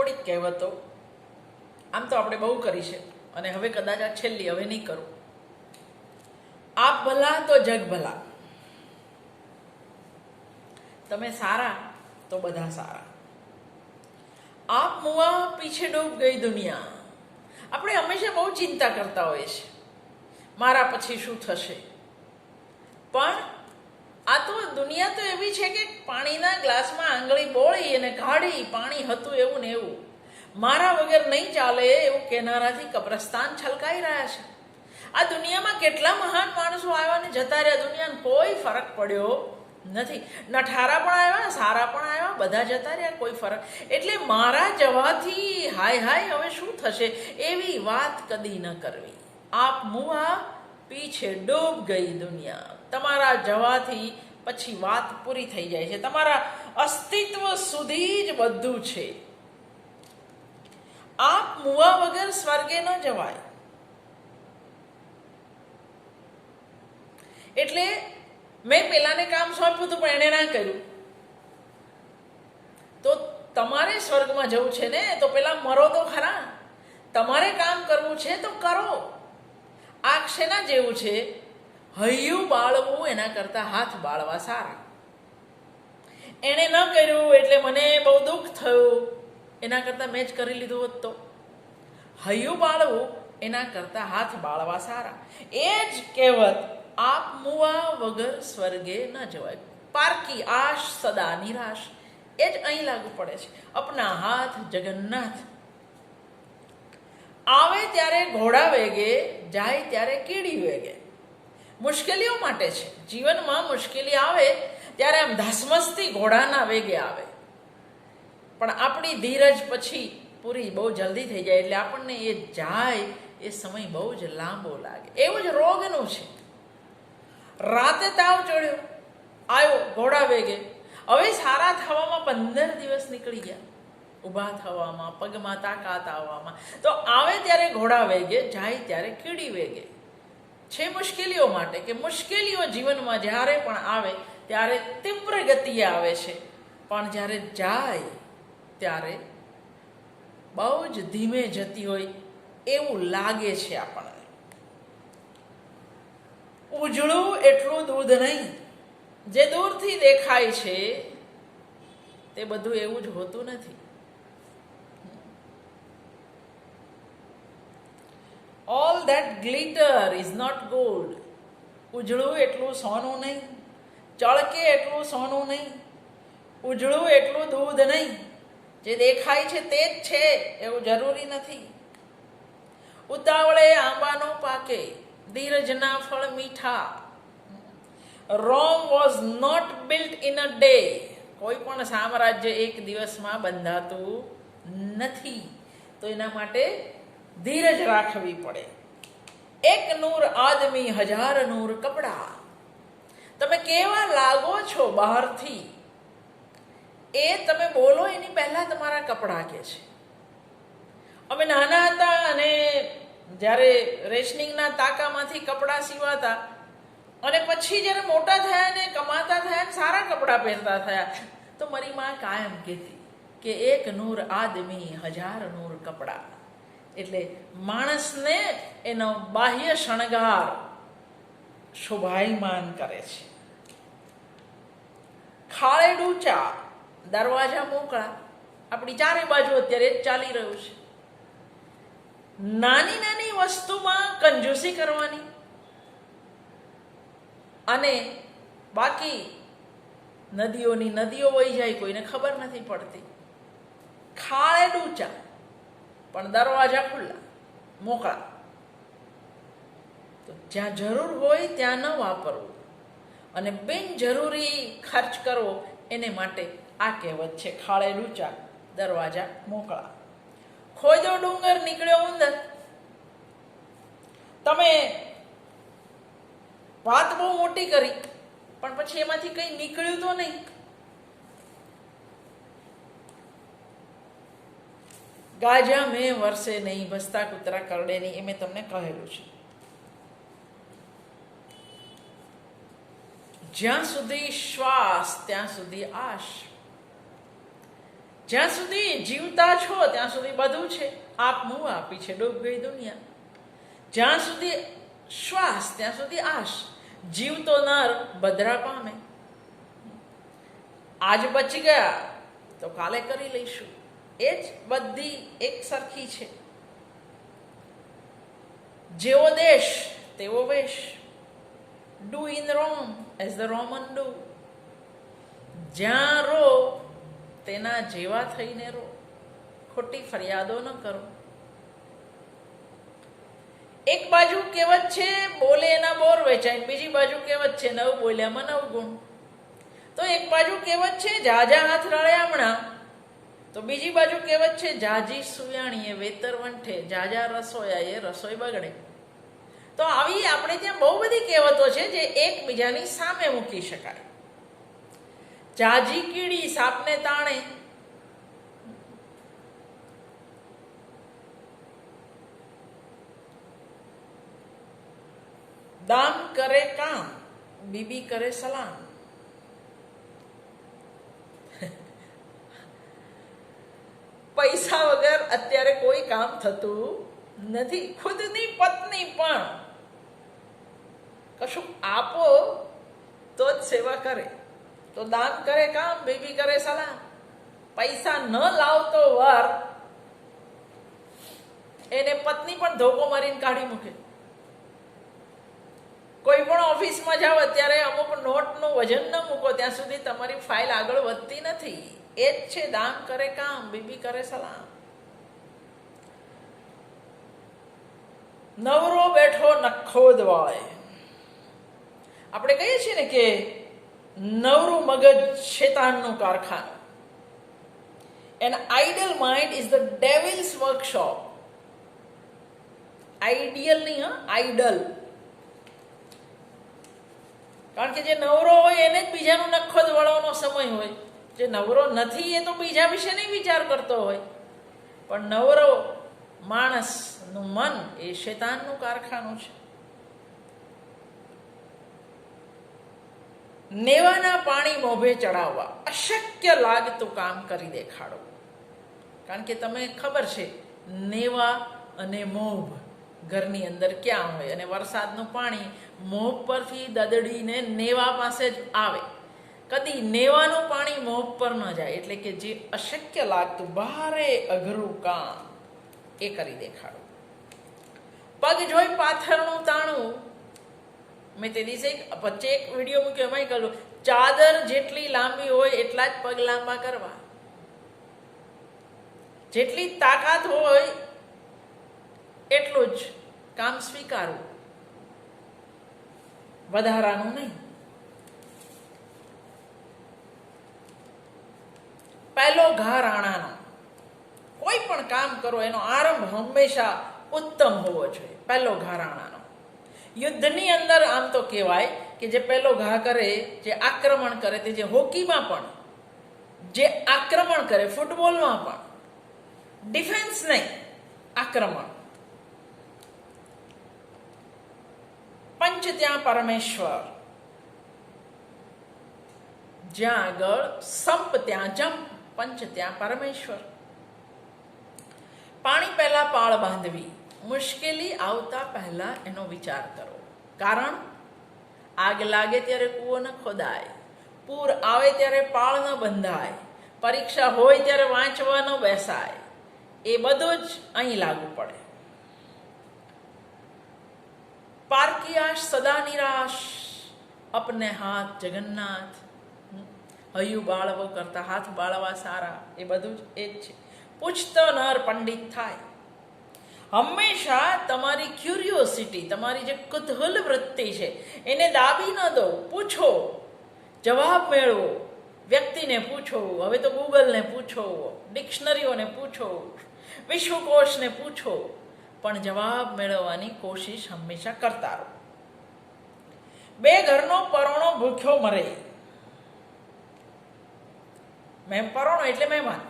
થોડીક કહેવતો. આમ તો આપણે બહુ કરી છે. અને હવે કદાચ આ છેલ્લી, હવે નહીં કરું. આપ ભલા તો જગ ભલા. તમે સારા તો બધા સારા. આપ મુવા પીછે ડૂબ ગઈ દુનિયા. આપણે હંમેશા બહુ ચિંતા કરતા હોઈએ છીએ. મારા પછી શું થશે? પણ દુનિયા તો એવી છે કે પાણીના ગ્લાસમાં આંગળી બોળી અને કાઢી પાણી હતું એવું ને એવું. મારા વગર નહીં ચાલે એવું કેનારાથી કબ્રસ્તાન છલકાઈ રહ્યા છે. આ દુનિયામાં કેટલા મહાન માણસો આવ્યા ને જતા રહ્યા? દુનિયાને કોઈ ફરક પડ્યો નથી. નઠારા પણ આવ્યા સારા પણ આવ્યા, બધા જતા રહ્યા, કોઈ ફરક. એટલે મારા જવાથી હાય હાય હવે શું થશે એવી વાત કદી ન કરવી. આપ મુઆ પીછે ડૂબ ગઈ દુનિયા. તમારા જવાથી પછી વાત પૂરી થઈ જાય છે. તમારા અસ્તિત્વ સુધી જ બધું છે. આપ મુવા વગર સ્વર્ગે ન જવાય. એટલે મેં પેલાને કામ સોંપ્યું હતું, પણ એણે ના કર્યું. તો તમારે સ્વર્ગમાં જવું છે ને, તો પેલા મરો તો ખરા. તમારે કામ કરવું છે તો કરો. આ શેના જેવું છે? હૈયું બાળવું એના કરતાં હાથ બાળવા સારા. એણે ન કર્યું એટલે મને બહુ દુઃખ થયું. એના કરતાં મેં જ કરી લીધું હોત તો. હૈયું બાળવું એના કરતાં હાથ બાળવા સારા. એ જ કહેવત, આપ મુવા વગર સ્વર્ગે ન જવાય. પારકી આશ સદા નિરાશ. એ જ અહીં લાગુ પડે છે. અપના હાથ જગન્નાથ. આવે ત્યારે ઘોડા વેગે, જાય ત્યારે કીડી વેગે. મુશ્કેલીઓ માટે છે. જીવનમાં મુશ્કેલી આવે ત્યારે આમ ધસમસથી ઘોડાના વેગે આવે. પણ આપણી ધીરજ પછી પૂરી બહુ જલ્દી થઈ જાય એટલે આપણને એ જાય એ સમય બહુ જ લાંબો લાગે. એવું જ રોગનું છે. રાતે તાવ ચડ્યો, આવ્યો ઘોડા વેગે. હવે સારા થવામાં પંદર દિવસ નીકળી ગયા. ઊભા થવામાં, પગમાં તાકાત આવવામાં. તો આવે ત્યારે ઘોડા વેગે, જાય ત્યારે કીડી વેગે. છે મુશ્કેલીઓ માટે કે મુશ્કેલીઓ જીવનમાં જ્યારે પણ આવે, ત્યારે તીવ્ર ગતિએ આવે છે. પણ જ્યારે જાય, ત્યારે બહુ જ ધીમે જતી હોય એવું લાગે છે આપણને. ઉજળું એટલું દૂધ નહીં. જે દૂરથી દેખાય છે, તે બધું એવું જ હોતું નથી. All that glitter is not gold ઉજળું એટલું સોનું નહીં. ચળકે એટલું સોનું નહીં. ઉજળું એટલું દૂધ નહીં. જે દેખાય છે તે જ છે, એવું જરૂરી નથી. ઉતાવળે આંબાનો પાકે, ધીરજના ફળ મીઠા. Rome was not built in a day કોઈ પણ સામ્રાજ્ય એક દિવસમાં બંધાતું નથી. તો એના માટે ધીરજ રાખવી પડે. એક નૂર આદમી હજાર નૂર કપડા. તમે કેવા લાગો છો બહારથી? એ તમે બોલો એની પહેલા તમારા કપડાં કે છે. અમે નાના હતા અને જ્યારે રેશનિંગના તાકામાંથી કપડાં સીવાતા અને પછી જ્યારે મોટા થયા ને કમાતા થયા ને સારા કપડાં પહેરતા થયા, તો મારી માં કાયમ કહેતી કે એક નૂર આદમી હજાર નૂર કપડાં. એટલે માણસને એનો બાહ્ય શણગાર શોભાયમાન કરે છે. ખાળે ડૂચા દરવાજા મોકળા, આપણી ચારે બાજુ અત્યારે ચાલી રહ્યું છે. નાની નાની વસ્તુમાં કંજૂસી કરવાની અને બાકી નદીઓની નદીઓ વહી જાય, કોઈને ખબર નથી પડતી. ખાળે ડૂચા પણ દરવાજા ખુલ્લા, મોકળા. તો જ્યાં જરૂર હોય ત્યાં ન વાપરવું. અને બિનજરૂરી ખર્ચ કરવો એને માટે આ કહેવત છે, ખાળે ડૂચા દરવાજા મોકળા. ખોજો ડુંગર, નીકળ્યો ઉંદર. તમે વાત બહુ મોટી કરી, પણ પછી એમાંથી કંઈ નીકળ્યું તો નહીં. ગાજા મેં વરસે નહીં, ભસતા કૂતરા કરડે નહીં, એ મેં તમને કહેલું છે. જ્યાં સુધી શ્વાસ, ત્યાં સુધી આશ. જ્યાં સુધી જીવતા છો, ત્યાં સુધી બધું છે. આપ મૂ આપી છે, ડૂબ ગઈ દુનિયા. જ્યાં સુધી શ્વાસ, ત્યાં સુધી આશ. જીવતો નર, બદરા પામે. આજ બચી ગયા, તો કાલે કરી લઈશું. એ જ બધી એક સરખી છે. જેવો દેશ, તેવો વેશ. Do in Rome as the Roman do જ્યાં રો, તેના જેવા થઈને રો. ખોટી ફરિયાદો ન કરો. એક બાજુ કહેવત છે, બોલે એના બોર વેચાય, બીજી બાજુ કહેવત છે, નવ બોલ્યામાં નવ ગુણ. તો એક બાજુ કહેવત છે જાજા હાથ રળ્યામણા તો બીજી બાજુ કહેવત છે, જાજી સુયાણીએ વેતર વંઠે, જાજા રસોયા એ રસોઈ બગડે. તો આવી આપણે ત્યાં બહુ બધી કહેવતો છે જે એકબીજાની સામે મૂકી શકાય. જાજી કીડી સાપને તાણે. દામ કરે કામ, બીબી કરે સલામ પૈસા વગર અત્યારે કોઈ કામ થતું નથી. ખુદની પત્ની પણ કશું આપો તો જ સેવા કરે. તો દાન કરે કામ બેબી કરે સલાહ. પૈસા ન લાવતો વર એને પત્ની પણ ધોકો મારીને કાઢી મૂકે. કોઈ પણ ઓફિસમાં જાઓ અત્યારે અમુક નોટનું વજન ન મૂકો, ત્યાં સુધી તમારી ફાઇલ આગળ વધતી નથી. એ જ છે, દાન કરે કામ બીબી કરે સલામ નવરો બેઠો નખો દવાય આપણે કહીએ છીએ ને કે નવરું મગજ શેતાનનું કારખાનું. An idle mind is the devil's workshop ideal નહીં, હા આઈડલ કારણ કે જે નવરો હોય એને જ બીજાનો નખો વળવાનો સમય હોય. જે નવરો નથી એ તો બીજા વિશે નહીં વિચાર કરતો હોય. પણ નવરો માણસનું મન એ શેતાનનું કારખાનું છે. નેવાના પાણી મોભે ચડાવવા અશક્ય લાગતું કામ કરી દેખાડો કારણ કે તમે ખબર છે, નેવા અને મોભ ઘરની અંદર ક્યાં હોય અને વરસાદનું પાણી મોભ પરથી દદડીને નેવા પાસે જ આવે. કદી નેવાનું પાણી મોભ પર ન જાય એટલે કે જે અશક્ય લાગતું, ભારે અઘરું કામ એ કરી દેખાડો. પગ જોઈ પાથરનું તાણું. મેં તે દિવસે વચ્ચે એક વીડિયો મૂક્યો એમાં કહ્યું ચાદર જેટલી લાંબી હોય એટલા જ પગ લાંબા કરવા. જેટલી તાકાત હોય એટલું જ કામ સ્વીકારવું. વધારાનું નહીં. પહેલો ઘા રાણાનો. કોઈ પણ કામ કરો, એનો આરંભ હંમેશા ઉત્તમ હોવો જોઈએ, પહેલો ઘારાણાનો. યુદ્ધની અંદર આમ તો કહેવાય કે જે પહેલો ઘા કરે, જે આક્રમણ કરે, તે જે હોકીમાં પણ, જે આક્રમણ કરે, ફૂટબોલમાં પણ, ડિફેન્સ નહીં, આક્રમણ. પંચ ત્યાં પરમેશ્વર, જ્યાં આગળ સંપ ત્યાં જંપ, પંચ ત્યાં પરમેશ્વર. પાણી પહેલા પાળ બાંધવી. મુશ્કેલી આવતા પહેલા એનો વિચાર કરો. કારણ? આગ લાગે ત્યારે કૂવો ન ખોદાય. પૂર આવે ત્યારે પાળ ન બંધાય. પરીક્ષા હોય ત્યારે વાંચવા ન બેસાય. એ બધું જ અહીં લાગુ પડે. પારકીયાશ સદા નિરાશ. અપને હાથ જગન્નાથ. હયું બાળવો કરતા હાથ બાળવા સારા. એ બધું જ, એ જ છે. પૂછતો નર પંડિત થાય. હંમેશા તમારી ક્યુરિયોસિટી તમારી જે કુતૂહલ વૃત્તિ છે, એને દાબી ન દો, પૂછો. જવાબ મેળવો. વ્યક્તિને પૂછો. હવે તો ગૂગલને પૂછો. ડિક્શનરીઓને પૂછો. વિશ્વકોશને પૂછો. પણ જવાબ મેળવવાની કોશિશ હંમેશા કરતા રહો. બે ઘરનો પરોણો ભૂખ્યો મરે. મેં પરોણો એટલે મહેમાન.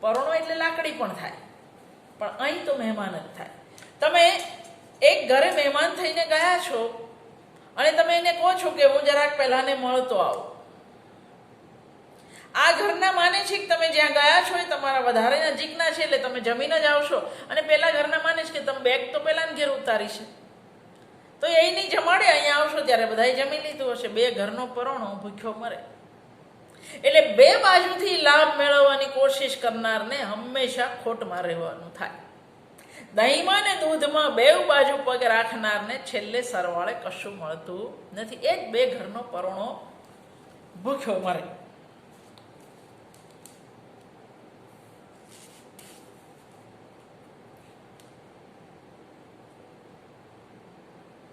પરોણો એટલે લાકડી પણ થાય. પણ અહીં તો મહેમાન જ થાય. તમે એક ઘરે મહેમાન થઈને ગયા છો અને તમે એને કહો છો કે હું જરાક પહેલાને મળતો આવો. આ ઘરના માને છે કે તમે જ્યાં ગયા છો એ તમારા વધારે નજીકના છે એટલે તમે જમીન જ આવશો. અને પેલા ઘરના માને છે કે તમે બેગ તો પેલા ઘેર ઉતારી છે. તો એ નહીં જમાડે, અહીંયા આવશો ત્યારે બધાએ જમી લીધું હશે. બે ઘરનો પરોણો ભૂખ્યો મરે. એટલે બે બાજુથી લાભ મેળવવાની કોશિશ કરનારને હંમેશા ખોટમાં રહેવાનું થાય. દહીંમાં ને દૂધમાં બે બાજુ પગ રાખનારને છેલ્લે સરવાળે કશું મળતું નથી. એક બે ઘરનો પરણો ભૂખ્યો મરે.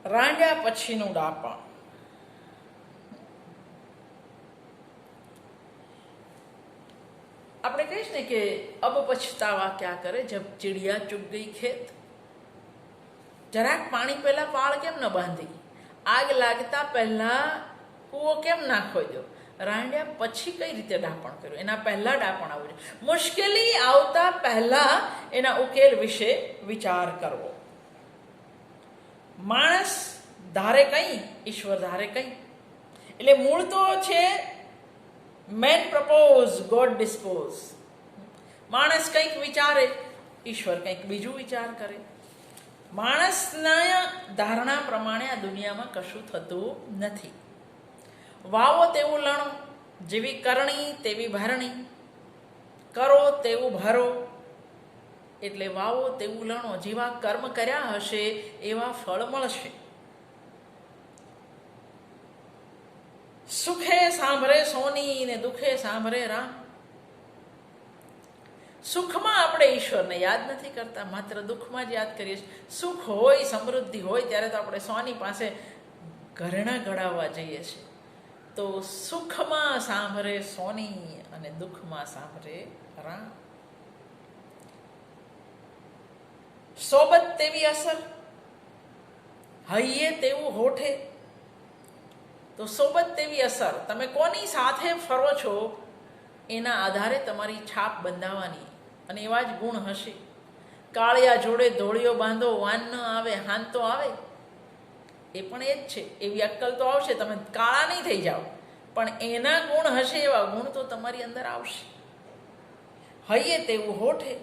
રાંડ્યા પછીનું ડાપણ. કે અબ પછતાવા ક્યાં કરે? જબ ચીડિયા ચૂક ગઈ ખેત. જરાક પાણી પહેલાં પાળ કેમ ન બાંધી? આગ લાગતા પહેલાં કૂવો કેમ ના ખોદ્યો રાંડ્યા પછી કઈ રીતે ડાપણ કર્યું? એના પહેલા ડાપણ આવ્યું જોઈએ. મુશ્કેલી આવતા પહેલા એના ઉકેલ વિશે વિચાર કરવો. માણસ ધારે કઈ, ઈશ્વર ધારે કઈ. એટલે મૂળ તો છે મેન પ્રપોઝ ગોડ ડિસ્પોઝ માણસ કંઈક વિચારે, ઈશ્વર કંઈક બીજું વિચાર કરે. માણસના ધારણા પ્રમાણે આ દુનિયામાં કશું થતું નથી. વાવો તેવું લણો, જેવી કરણી તેવી ભરણી. કરો તેવું ભરો, એટલે વાવો તેવું લણો, જેવા કર્મ કર્યા હશે, એવા ફળ મળશે. સુખે સાંભળે સોની ને દુઃખે સાંભળે રામ. સુખમાં આપણે ઈશ્વરને યાદ નથી કરતા, માત્ર દુઃખમાં જ યાદ કરીએ છીએ. સુખ હોય, સમૃદ્ધિ હોય, ત્યારે તો આપણે સોની પાસે ઘરેણા ઘડાવવા જઈએ છીએ. તો સુખમાં સાંભળે સોની અને દુઃખમાં સાંભળે રામ. સોબત તેવી અસર, હૈયે તેવું હોઠે. તો સોબત તેવી અસર, તમે કોની સાથે ફરો છો? એના આધારે તમારી છાપ બંધાવવાની અને એવા જ ગુણ હશે. કાળિયા જોડે ધોળિયો બાંધો, વાન ન આવે, હાન તો આવે. એ પણ એ જ છે. એવી અક્કલ તો આવશે, તમે કાળા નહીં થઈ જાઓ. પણ એના ગુણ હશે, એવા ગુણ તો તમારી અંદર આવશે. હૈયે તેવું હોઠે.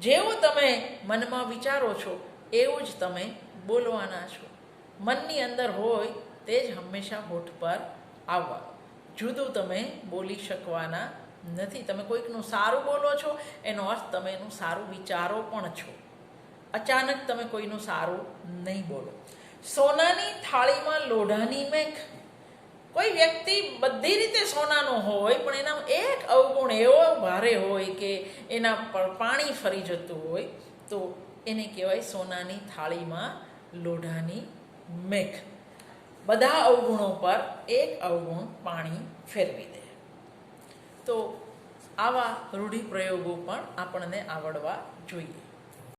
જેવું તમે મનમાં વિચારો છો, એવું જ તમે બોલવાના છો. મનની અંદર હોય તે જ હંમેશા હોઠ પર આવવાનું. જુદું તમે બોલી શકવાના નથી. તમે કોઈકનું સારું બોલો છો, એનો અર્થ તમે એનું સારું વિચારો પણ છો. અચાનક તમે કોઈનું સારું નહીં બોલો. સોનાની થાળીમાં લોઢાની મેઘ. કોઈ વ્યક્તિ બધી રીતે સોનાનો હોય, પણ એના એક અવગુણ એવો ભારે હોય કે એના પર પાણી ફરી જતું હોય, તો એને કહેવાય સોનાની થાળીમાં લોઢાની મેઘ. બધા અવગુણો પર એક અવગુણ પાણી ફેરવી દે. તો આવા રૂઢિપ્રયોગો પણ આપણને આવડવા જોઈએ.